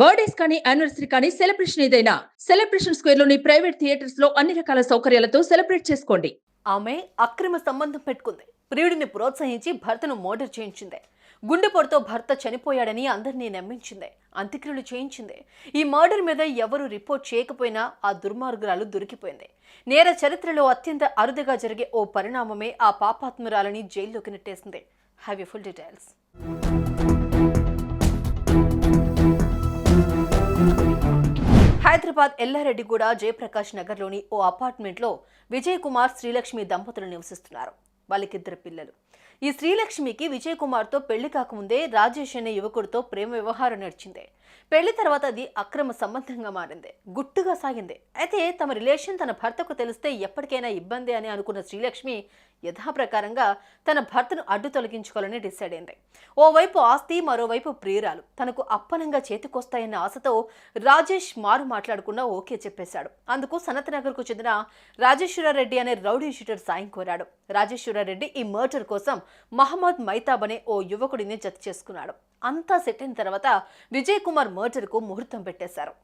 Birthdays కానీ anniversary కానీ celebration ఏదైనా సెలబ్రేషన్ స్క్వేర్లోని ప్రైవేట్ థియేటర్స్లో అన్ని రకాల సౌకర్యాలతో సెలబ్రేట్ చేసుకోండి. ఆమె అక్రమ సంబంధం పెట్టుకుంది. ప్రియుడిని ప్రోత్సహించి భర్తను మోటర్ చేయించింది. గుండెపోటుతో భర్త చనిపోయాడని అందరినీ నమ్మించింది. అంత్యక్రియలు చేయించింది. ఈ మర్డర్ మీద ఎవరు రిపోర్ట్ చేయకపోయినా ఆ దుర్మార్గురాలు దొరికిపోయింది. నేర చరిత్రలో అత్యంత అరుదుగా జరిగే ఓ పరిణామమే ఆ పాపాత్మురాలని జైల్లోకి నెట్టేసింది. Have you full details Hyderabad Yellareddyguda Jayaprakash నగర్లోని ఓ అపార్ట్మెంట్లో విజయ్ కుమార్ శ్రీలక్ష్మి దంపతులు నివసిస్తున్నారు. వాళ్ళకిద్దరు పిల్లలు. ఈ శ్రీలక్ష్మికి విజయ్ కుమార్తో పెళ్ళి కాకముందే రాజేష్ అనే యువకుడితో ప్రేమ వ్యవహారం నడిచింది. పెళ్ళి తర్వాత అది అక్రమ సంబంధంగా మారింది. గుట్టుగా సాగింది. అయితే తమ రిలేషన్ తన భర్తకు తెలిస్తే ఎప్పటికైనా ఇబ్బంది అని అనుకున్న శ్రీలక్ష్మి యథాప్రకారంగా తన భర్తను అడ్డు తొలగించుకోవాలని డిసైడ్ అయింది. ఓవైపు ఆస్తి మరోవైపు ప్రియురాలు. తనకు అప్పనంగా చేతికొస్తాయన్న ఆశతో రాజేష్ మారు మాట్లాడకుండా ఓకే చెప్పేశాడు. అందుకు సనత్నగర్కు చెందిన రాజేశ్వరారెడ్డి అనే రౌడీ షూటర్ సాయం కోరాడు. రాజేశ్వరారెడ్డి ఈ మర్డర్ కోసం మహమ్మద్ మైతాబ్ అనే ఓ యువకుడిని జత చేసుకున్నాడు. అంతా సెట్ అయిన తర్వాత విజయ్ కుమార్ మర్డర్కు ముహూర్తం పెట్టేశారు.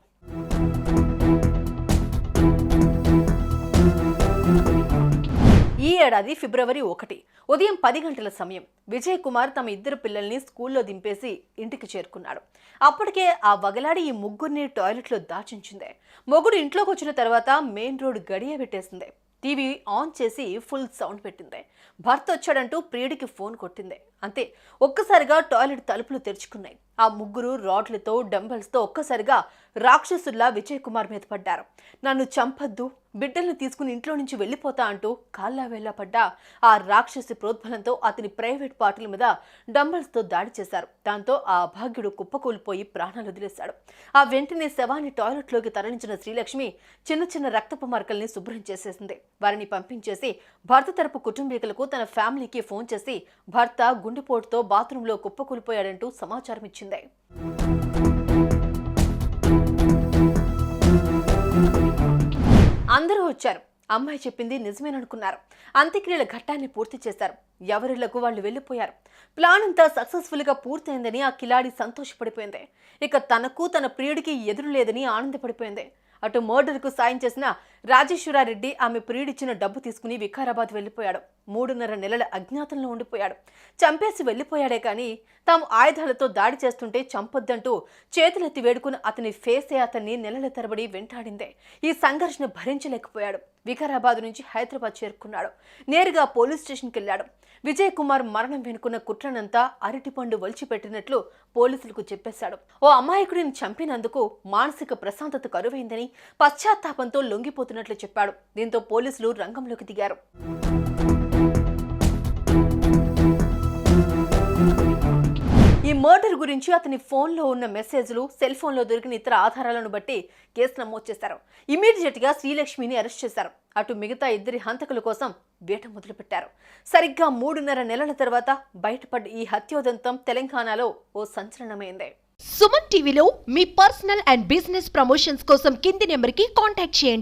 ఈ ఏడాది ఫిబ్రవరి ఒకటి ఉదయం పది గంటల సమయం విజయ్ కుమార్ తమ ఇద్దరు పిల్లల్ని స్కూల్లో దింపేసి ఇంటికి చేరుకున్నాడు. అప్పటికే ఆ వగలాడి ఈ ముగ్గురిని టాయిలెట్లో దాచించింది. మొగుడు ఇంట్లోకి వచ్చిన తర్వాత మెయిన్ రోడ్ గడియ పెట్టేసింది. టీవీ ఆన్ చేసి ఫుల్ సౌండ్ పెట్టింది. భర్త వచ్చాడంటూ ప్రియుడికి ఫోన్ కొట్టింది. అంతే ఒక్కసారిగా టాయిలెట్ తలుపులు తెరుచుకున్నాయి. ఆ ముగ్గురు రాడ్లతో డంబెల్స్తో ఒక్కసారిగా రాక్షసుల్లా విజయ్ కుమార్ మీద పడ్డారు. నన్ను చంపద్దు బిడ్డలను తీసుకుని ఇంట్లో నుంచి వెళ్ళిపోతా అంటూ కాల్లా వేళ్ళ పడ్డా ఆ రాక్షసి ప్రోద్బలంతో అతని ప్రైవేట్ పార్టీల మీద డంబెల్స్తో దాడి చేశారు. దాంతో ఆ అభాగ్యుడు కుప్పకూలిపోయి ప్రాణాలు వదిలేశాడు. ఆ వెంటనే శవాన్ని టాయిలెట్లోకి తరలించిన శ్రీలక్ష్మి చిన్న చిన్న రక్తపు మరకల్ని శుభ్రం చేసేసింది. వారిని పంపించేసి భర్త తరపు కుటుంబీకులకు తన ఫ్యామిలీకి ఫోన్ చేసి భర్త గుండెపోటుతో బాత్రూంలో కుప్పకూలిపోయాడంటూ సమాచారం ఇచ్చింది. అందరూ వచ్చారు. అమ్మాయి చెప్పింది నిజమేననుకున్నారు. అంత్యక్రియల ఘట్టాన్ని పూర్తి చేశారు. ఎవరిళ్ళకు వాళ్ళు వెళ్ళిపోయారు. ప్లాన్ అంతా సక్సెస్ఫుల్గా పూర్తయిందని ఆ కిలాడి సంతోషపడిపోయింది. ఇక తనకు తన ప్రియుడికి ఎదురు లేదని ఆనందపడిపోయింది. అటు మర్డర్కు సాయం చేసిన రాజేశ్వరారెడ్డి ఆమె ప్రియుడిచ్చిన డబ్బు తీసుకుని వికారాబాద్ వెళ్ళిపోయాడు. మూడున్నర నెలల అజ్ఞాతంలో ఉండిపోయాడు. చంపేసి వెళ్ళిపోయాడే కానీ తాము ఆయుధాలతో దాడి చేస్తుంటే చంపొద్దంటూ చేతులెత్తి వేడుకున్న అతని ఫేసే అతన్ని నెలల తరబడి వెంటాడిందే. ఈ సంఘర్షణ భరించలేకపోయాడు. వికారాబాద్ నుంచి హైదరాబాద్ చేరుకున్నాడు. నేరుగా పోలీస్ స్టేషన్కి వెళ్ళాడు. విజయ్ కుమార్ మరణం వెనుకున్న కుట్రనంతా అరటిపండు వలిచిపెట్టినట్లు పోలీసులకు చెప్పేశాడు. ఓ అమాయకుడిని చంపినందుకు మానసిక ప్రశాంతత కరువైందని పశ్చాత్తాపంతో అవుతున్నట్లు చెప్పాడు. దీంతో పోలీసులు రంగంలోకి దిగారు. ఈ మర్డర్ గురించి అతని ఫోన్లో ఉన్న మెసేజ్లు సెల్ ఫోన్లో దొరికిన ఇతర ఆధారాలను బట్టి కేసు నమోదు చేశారు. ఇమీడియట్గా శ్రీలక్ష్మిని అరెస్ట్ చేశారు. అటు మిగతా ఇద్దరి హంతకుల కోసం వేట మొదలుపెట్టారు. సరిగ్గా మూడున్నర నెలల తర్వాత బయటపడ్డ ఈ హత్యోదంతం తెలంగాణలో ఓ సంచలనమైంది. సుమన్ టీవీలో మీ పర్సనల్ అండ్ బిజినెస్ ప్రమోషన్స్ కోసం కింది నెంబర్కి కాంటాక్ట్ చేయండి.